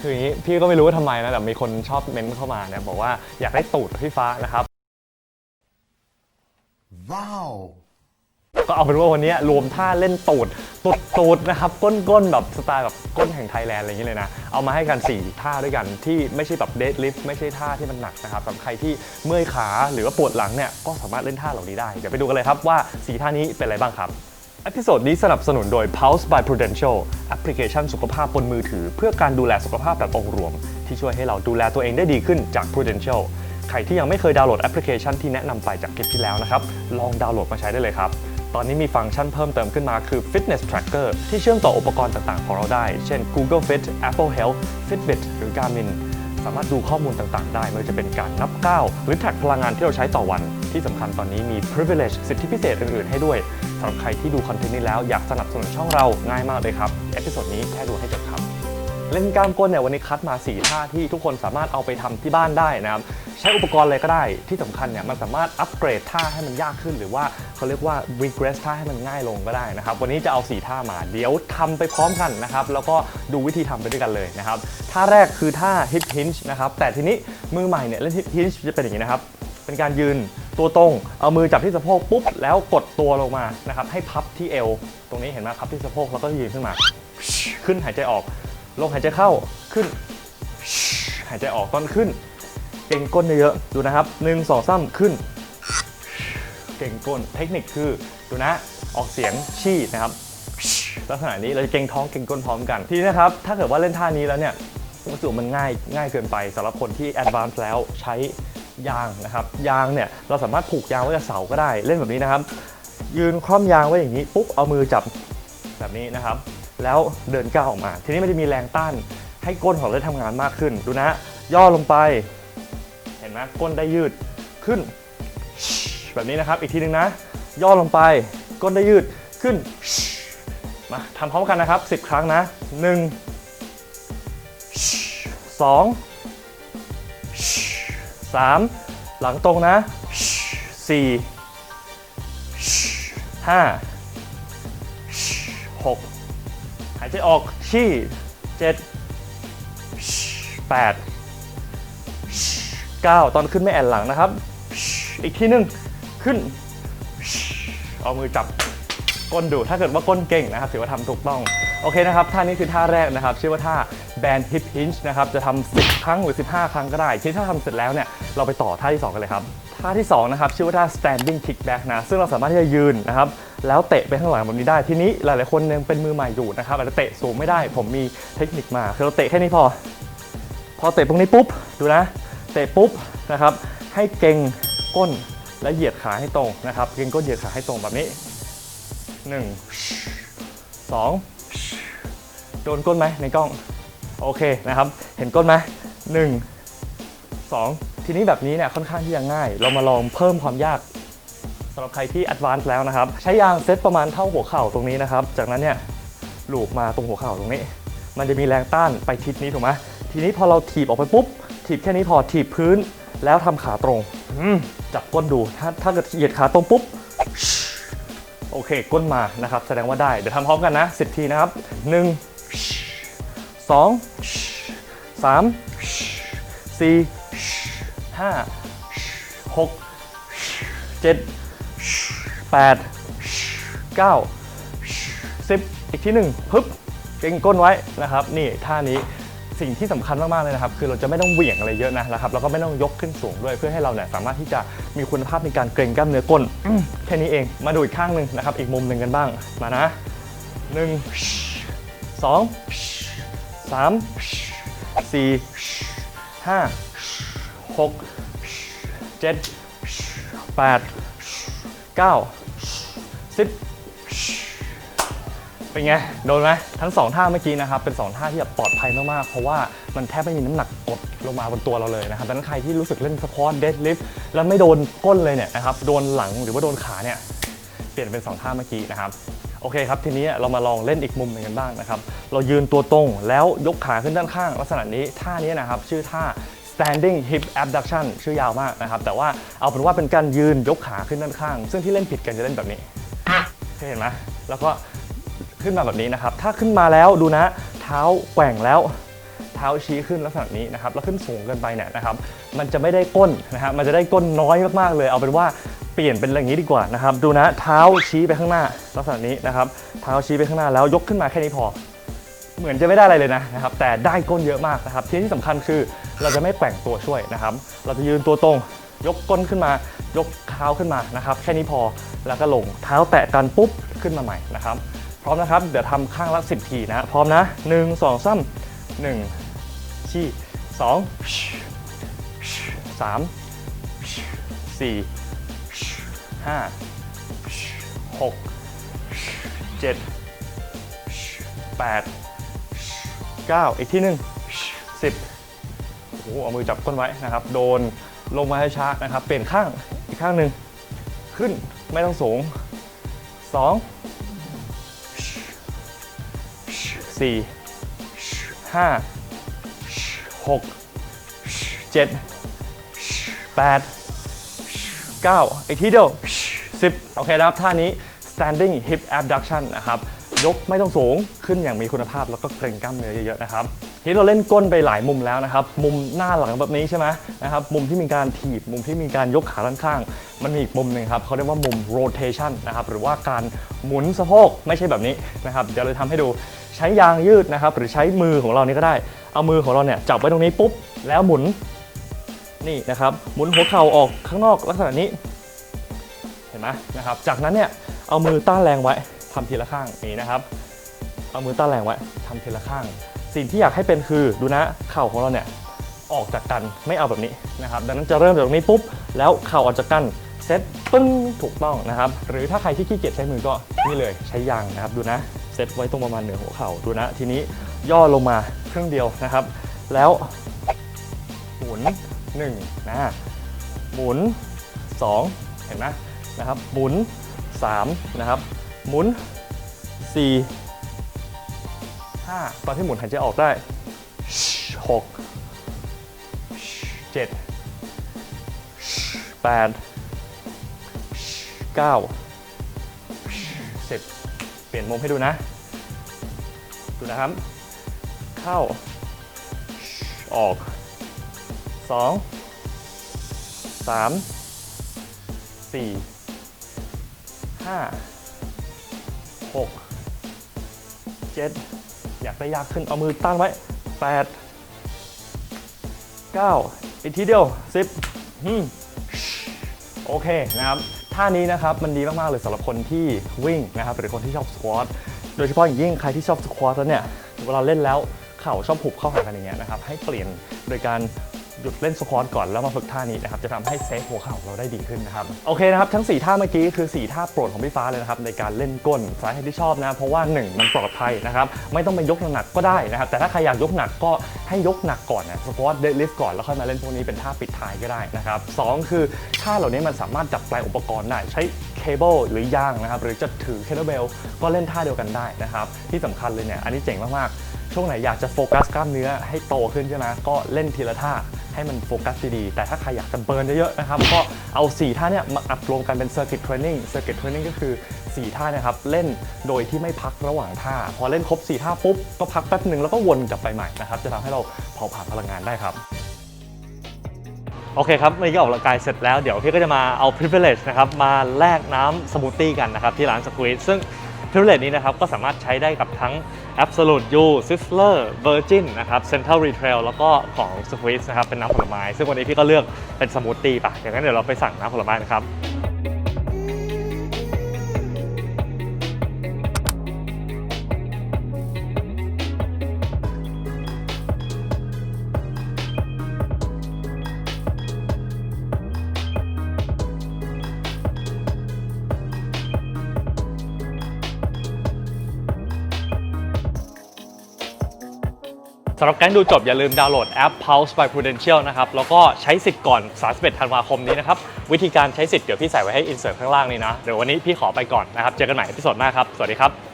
คืออย่างนี้พี่ก็ไม่รู้ว่าทำไมนะแต่มีคนชอบเม้นต์เข้ามาเนี่ยบอกว่าอยากได้ตูดพี่ฟ้านะครับ Wow. ก็เอาเป็นว่าวันนี้รวมท่าเล่นตูดตุดตูดนะครับก้นๆแบบสไตล์แบบก้นแห่งไทยแลนด์อะไรอย่างนี้เลยนะ เอามาให้กัน 4 ท่าด้วยกันที่ไม่ใช่แบบเดดลิฟต์ไม่ใช่ท่าที่มันหนักนะครับสำหรับใครที่เมื่อยขาหรือว่าปวดหลังเนี่ยก็สามารถเล่นท่าเหล่านี้ได้ เดี๋ยวไปดูกันเลยครับว่า 4 ท่านี้เป็นอะไรบ้างครับ อพิโซดนี้สนับสนุนโดย Pulse by Prudential แอปพลิเคชันสุขภาพบนมือถือ เพื่อการดูแลสุขภาพแบบองค์รวม ที่ช่วยให้เราดูแลตัวเองได้ดีขึ้นจาก Prudential ใครที่ยังไม่เคยดาวน์โหลดแอปพลิเคชันที่แนะนำไปจากคลิปที่แล้วนะครับ ลองดาวน์โหลดมาใช้ได้เลยครับ ตอนนี้มีฟังก์ชันเพิ่มเติมขึ้นมาคือ Fitness Tracker ที่เชื่อมต่ออุปกรณ์ต่างๆ ของเราได้ เช่น Google Fit Apple Health Fitbit หรือ Garmin สามารถดูข้อมูลต่างๆ ได้ไม่ว่าจะเป็นการนับก้าวหรือแท็กพลังงานที่เราใช้ต่อวัน ที่สำคัญตอนนี้มี privilege สิทธิพิเศษอื่นๆ ให้ด้วยสำหรับใครที่ดูคอนเทนต์นี้แล้วอยากสนับสนุนช่องเราง่ายมากเลยครับเอพิโซดนี้แค่ดูให้จบครับเล่นกล้ามก้นเนี่ยวันนี้คัดมา4ท่าที่ทุกคนสามารถเอาไปทำที่บ้านได้นะครับ ใช้อุปกรณ์อะไรก็ได้ที่สำคัญเนี่ยมันสามารถอัปเกรดท่าให้มันยากขึ้น หรือว่าเขาเรียกว่า regress ท่าให้มันง่ายลงก็ได้นะครับวันนี้จะเอา 4 ท่ามา เดี๋ยวทำไปพร้อมกันนะครับแล้วก็ดูวิธีทำไปด้วยกันเลยนะครับท่าแรกคือท่า hip hinge นะครับแต่ทีนี้มือใหม่เนี่ยเล่น hip hinge จะเป็นอย่างนี้นะครับเป็นการยืนตัวตรง เอามือจับที่สะโพกปุ๊บแล้วกดตัวลงมานะครับให้พับที่เอว ตรงนี้เห็นไหมพับที่สะโพกแล้วก็ยืนขึ้นมา ขึ้นหายใจออก ลงหายใจเข้าขึ้น หายใจออกตอนขึ้น เก่งก้นเยอะๆดูนะครับหนึ่งสองสามขึ้น เก่งก้นเทคนิคคือดูนะออกเสียงชี่นะครับลักษณะนี้เราจะเก่งท้องเก่งก้นพร้อมกันทีนี้นะครับ ถ้าเกิดว่าเล่นท่านี้แล้วเนี่ยรู้สึกมันง่ายง่ายเกินไปสำหรับคนที่แอดวานซ์แล้วใช้ยางนะครับ ยางเนี่ยเราสามารถผูกยางไว้กับเสาก็ได้เล่นแบบนี้นะครับ ยืนคล่อมยางไว้อย่างนี้ปุ๊บเอามือจับแบบนี้นะครับ แล้วเดินก้าวออกมา ทีนี้มันจะมีแรงต้านให้ก้นของเราได้ทำงานมากขึ้น ดูนะ ย่อลงไป ห็นไหมก้นได้ยืดขึ้น แบบนี้นะครับ อีกทีหนึงนะ ย่อลงไป ก้นได้ยืดขึ้น มาทำพร้อมกันนะครับ 10 ครั้งนะ 1 2 3 หลังตรงนะ 4 5 6 หายใจออกชี่เจ็ ดแปดเก้าตอนขึ้นไม่แอนหลังนะครับ อีกทีหนึ่งขึ้น เอามือจับก้นดู ถ้าเกิดว่าก้นเก่งนะครับ ถือว่าทำถูกต้อง โอเคนะครับ ท่านี้คือท่าแรกนะครับ ชื่อว่าท่า band hip hinge นะครับ จะทำ10 ครั้งหรือ 15 ครั้งก็ได้ ที่ถ้าทำเสร็จแล้วเนี่ย เราไปต่อท่าที่ 2 กันเลยครับ ท่าที่ 2 นะครับ ชื่อว่าท่า standing kickback นะ ซึ่งเราสามารถที่จะยืนนะครับ แล้วเตะไปข้างหลังแบบนี้ได้ ทีนี้หลาย ๆ คนยังเป็นมือใหม่อยู่นะครับ อาจจะเตะสูงไม่ได้ ผมมีเทคนิคมา คือเราเตะแค่นี้พอ พอเตะตรงนี้ปุ๊บ ดูนะ เตะปุ๊บนะครับให้เก่งก้นและเหยียดขาให้ตรงนะครับ เก่งก้นเหยียดขาให้ตรงแบบนี้ 1 2 โดนก้นไหมในกล้อง โอเคนะครับ เห็นก้นไหมหนึ่งสองทีนี้แบบนี้เนี่ยค่อนข้างที่จะง่าย เรามาลองเพิ่มความยากสำหรับใครที่ advanced แล้วนะครับ ใช้ยางเซตประมาณเท่าหัวเข่าตรงนี้นะครับ จากนั้นเนี่ยลูบมาตรงหัวเข่าตรงนี้ มันจะมีแรงต้านไปทิศนี้ถูกไหมทีนี้พอเราถีบออกไปปุ๊บ ถีบแค่นี้พอถีบพื้นแล้วทำขาตรงจับก้นดูถ้าถ้าเกิดเหยียดขาตรงปุ๊บโอเค ก้นมานะครับ แสดงว่าได้ เดี๋ยวทำพร้อมกันนะ 10 ทีนะครับ 1 2 3 4 5 6 7 8 9 10 อีกที่หนึ่งปึ๊บเก่งก้นไว้นะครับ นี่ท่านี้ สิ่งที่สำคัญมากๆเลยนะครับคือเราจะไม่ต้องเหวี่ยงอะไรเยอะนะนะครับแล้วก็ไม่ต้องยกขึ้นสูงด้วยเพื่อให้เราเนี่ยสามารถที่จะมีคุณภาพในการเกร็งกล้ามเนื้อก้นอืมแค่นี้เองมาดูอีกข้างหนึ่งนะครับอีกมุมหนึ่งกันบ้างมานะ1 2 3 4 5 6 7 8 9 10เป็ นไง โดนไหมทั้ง 2 ท่าเมื่อกี้นะครับ เป็น 2 ท่าที่แบบปลอดภัยมาก ๆ เพราะว่ามันแทบไม่มีน้ำหนักกดลงมาบนตัวเราเลยนะครับดังนั้นใครที่รู้สึกเล่นสควอตเดดลิฟต์แล้วไม่โดนก้นเลยเนี่ยนะครับ โดนหลังหรือว่าโดนขาเนี่ย เปลี่ยนเป็น 2 ท่าเมื่อกี้นะครับ โอเคครับ ทีนี้เรามาลองเล่นอีกมุมหนึ่งกันบ้างนะครับ เรายืนตัวตรงแล้วยกขาขึ้นด้านข้าง ลักษณะนี้ ท่านี้นะครับ ชื่อท่า standing hip abduction ชื่อยาวมากนะครับ แต่ว่าเอาเป็นว่าเป็นการยืนยกขาขึ้นด้านข้าง ซึ่งที่เล่นผิดกันจะเล่นแบบนี้เคยเห็นไหมแล้วก็ ขึ้นมาแบบนี้นะครับ ถ้าขึ้นมาแล้วดูนะ เท้าแกว่งแล้วเท้าชี้ขึ้นลักษณะนี้นะครับ แล้วขึ้นสูงเกินไปเนี่ยนะครับ มันจะไม่ได้ก้นนะฮะมันจะได้ก้นน้อยมากๆเลย เอาเป็นว่าเปลี่ยนเป็นอย่างนี้ดีกว่านะครับ ดูนะ เท้าชี้ไปข้างหน้าลักษณะนี้นะครับ เท้าชี้ไปข้างหน้าแล้วยกขึ้นมาแค่นี้พอ เหมือนจะไม่ได้อะไรเลยนะนะครับ แต่ได้ก้นเยอะมากนะครับ ที่ที่สำคัญคือเราจะไม่แกว่งตัวช่วยนะครับ เราจะยืนตัวตรง ยกก้นขึ้นมา ยกเท้าขึ้นมานะครับ แค่นี้พอ แล้วก็ลง เท้าแตะกันปุ๊บขึ้นมาใหม่นะครับ พร้อมนะครับ เดี๋ยวทำข้างละสิบทีนะ พร้อมนะหนึ่งสองสามหนึ่งชี้สองสามสี่ห้าหกเจ็ดแปด9อีกที่หนึ่ง10โอ้โหเอามือจับก้นไว้นะครับ โดนลงมาให้ช้านะครับ เปลี่ยนข้างอีกข้างหนึ่งขึ้นไม่ต้องสูง 2 4 5 6 7 8 9อีกทีเดียว10โอเคนะครับท่านี้ standing hip abduction นะครับ ยกไม่ต้องสูงขึ้นอย่างมีคุณภาพแล้วก็เกร็งกล้ามเนื้อเยอะๆนะครับ ทีนี้เราเล่นก้นไปหลายมุมแล้วนะครับ มุมหน้าหลังแบบนี้ใช่ไหมนะครับ มุมที่มีการถีบ มุมที่มีการยกขาด้านข้าง มันมีอีกมุมหนึ่งครับเขาเรียกว่ามุม rotation นะครับ หรือว่าการหมุนสะโพกไม่ใช่แบบนี้นะครับ เดี๋ยวเราทำให้ดู ใช้ยางยืดนะครับ หรือใช้มือของเรานี่ก็ได้ เอามือของเราเนี่ยจับไว้ตรงนี้ปุ๊บ แล้วหมุน นี่นะครับ หมุนหัวเข่าออกข้างนอกลักษณะนี้ เห็นไหมนะครับ จากนั้นเนี่ย เอามือต้านแรงไว้ทำทีละข้าง นี่นะครับ เอามือต้านแรงไว้ทำทีละข้าง สิ่งที่อยากให้เป็นคือดูนะเข่าของเราเนี่ยออกจากกันไม่เอาแบบนี้นะครับดังนั้นจะเริ่มจากตรงนี้ปุ๊บแล้วเข่าออกจากกันเซตปึ้งถูกต้องนะครับหรือถ้าใครที่ขี้เกียจใช้มือก็นี่เลยใช้ยางนะครับดูนะเซตไว้ตรงประมาณเหนือหัวเข่าดูนะ ทีนี้ย่อลงมาครึ่งเดียวนะครับ แล้วหมุนหนึ่งนะหมุนสองเห็นไหมนะครับหมุนสามนะครับหมุน4 5 ตอนที่หมุนหายใจออกได้ 6 7 8 9 10 เปลี่ยนมุมให้ดูนะ ดูนะครับ เข้า ออก 2 3 4 5หกเจ็ด อยากได้ยากขึ้นเอามือต้านไว้แปดเก้าอีกทีเดียวสิบอืมโอเคนะครับท่านี้นะครับมันดีมาก ๆ เลยสำหรับคนที่วิ่งนะครับหรือคนที่ชอบสควอตโดยเฉพาะอย่างยิ่งใครที่ชอบสควอตแล้วเนี่ยเวลาเล่นแล้วเข่าชอบหุบเข้าหากันอย่างเงี้ยนะครับให้เปลี่ยนโดยการ หยุดเล่นสควอตก่อนแล้วมาฝึกท่านี้นะครับจะทำให้เซฟหัวเข่าเราได้ดีขึ้นนะครับโอเคนะครับทั้ง 4 ท่าเมื่อกี้คือ 4 ท่าโปรดของพี่ฟ้าเลยนะครับในการเล่นก้นสาเหตุที่ชอบนะเพราะว่า 1 มันปลอดภัยนะครับไม่ต้องไปยกหนักก็ได้นะครับแต่ถ้าใครอยากยกหนักก็ให้ยกหนักก่อนนะสควอตเดดลิฟต์ก่อนแล้วค่อยมาเล่นพวกนี้เป็นท่าปิดท้ายก็ได้นะครับสองคือท่าเหล่านี้มันสามารถดัดแปลงอุปกรณ์ได้ใช้เคเบิลหรือยางนะครับหรือจะถือเคเบิลเบลก็เล่นท่าเดียวกันได้นะครับที่สำคัญเลยเนี่ยอันนี้เจ๋งมากๆช่วงไหนอยากจะโฟกัสกล้ามเนื้อให้โตขึ้นใช่ไหมก็เล่นทีละท่า ให้มันโฟกัสดีๆแต่ถ้าใครอยากจะเบิร์นเยอะๆนะครับก็เอา 4 ท่าเนี่ยมาอัดรวมกันเป็น Circuit Training Circuit Training ก็คือ 4 ท่านะครับเล่นโดยที่ไม่พักระหว่างท่า พอเล่นครบ 4 ท่าปุ๊บก็พักแป๊บหนึ่งแล้วก็วนกลับไปใหม่นะครับจะทำให้เราเผาผลาญพลังงานได้ครับโอเคครับเมื่อกี้ออกกำลังกายเสร็จแล้วเดี๋ยวพี่ก็จะมาเอา privilege นะครับมาแลกน้ำสมูทตี้กันนะครับที่ร้านสควี z ซึ่ง privilege นี้นะครับก็สามารถใช้ได้กับทั้ง absolute U sizzler virgin นะครับ central retail แล้วก็ของ Swiss นะครับเป็นน้ำผลไม้ ซึ่งวันนี้พี่ก็เลือกเป็นสมูทตี้ป่ะอย่างนั้นเดี๋ยวเราไปสั่งน้ำผลไม้นะครับ สำหรับแก๊งดูจบอย่าลืมดาวน์โหลดแอป Pulse by Prudential นะครับ แล้วก็ใช้สิทธิ์ก่อน 31 ธันวาคมนี้นะครับ วิธีการใช้สิทธิ์เดี๋ยวพี่ใส่ไว้ให้ insert ข้างล่างนี้นะ เดี๋ยววันนี้พี่ขอไปก่อนนะครับ เจอกันใหม่ในพิสดหน้าครับ สวัสดีครับ